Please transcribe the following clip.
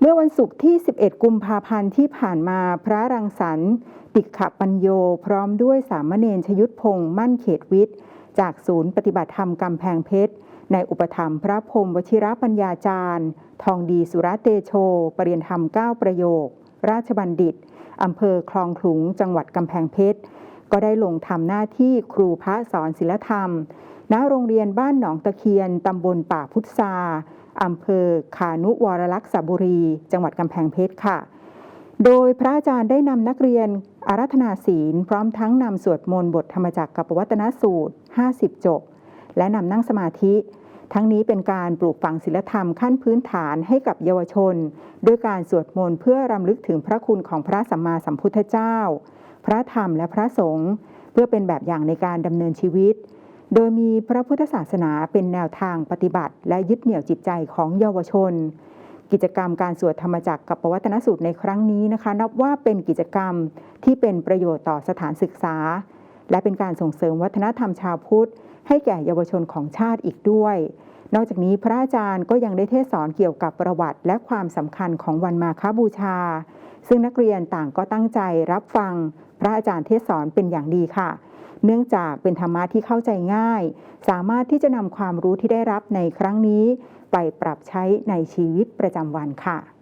เมื่อวันศุกร์ที่ 11 กุมภาพันธ์ที่ผ่านมาพระรังสรรค์ติขปัญโยพร้อมด้วยสามเณรชยุทธพงษ์มั่นเขตวิทย์ จากศูนย์ปฏิบัติธรรมกำแพงเพชร ในอุปถัมภ์พระพรมวชิรปัญญาจารย์ ทองดีสุรเตโช ปรริยนธรรม 9 ประโยค ราชบัณฑิตอำเภอคลองขลุงจังหวัดกำแพงเพชร ก็ได้ลงทำหน้าที่ครูพระสอนศิลธรรม ณโรงเรียนบ้านหนองตะเคียนตำบลป่าพุทธาอำเภอขานุวรลักษบุรี จังหวัดกำแพงเพชรค่ะ โดยพระอาจารย์ได้นำนักเรียนอารัธนาศีล พร้อมทั้งนำสวดมนต์บทธรรมจักรกับวัตนสูตร 50 จบ และนำนั่งสมาธิ ทั้งนี้เป็นการปลูกฝังศีลธรรมขั้นพื้นฐานให้กับเยาวชน ด้วยการสวดมนต์เพื่อรำลึกถึงพระคุณของพระสัมมาสัมพุทธเจ้า พระธรรมและพระสงฆ์เพื่อเป็นแบบอย่างในการดำเนินชีวิต โดยมีพระพุทธศาสนาเป็นแนวทางปฏิบัติ และยึดเหนี่ยวจิตใจของเยาวชน กิจกรรมการสวดธรรมจักรกับปวัตนสูตรในครั้งนี้นะคะ นับว่าเป็นกิจกรรมที่เป็นประโยชน์ต่อสถานศึกษา และเป็นการส่งเสริมวัฒนธรรมชาวพุทธ ให้แก่เยาวชนของชาติอีกด้วย นอกจากนี้พระอาจารย์ก็ยังได้เทศสอนเกี่ยวกับประวัติ และความสำคัญของวันมาฆบูชา ซึ่งนักเรียนต่างก็ตั้งใจรับฟัง พระอาจารย์เทศสอนเป็นอย่างดีค่ะ เนื่องจากเป็นธรรมะที่เข้าใจง่าย สามารถที่จะนำความรู้ที่ได้รับในครั้งนี้ ไปปรับใช้ในชีวิตประจำวันค่ะ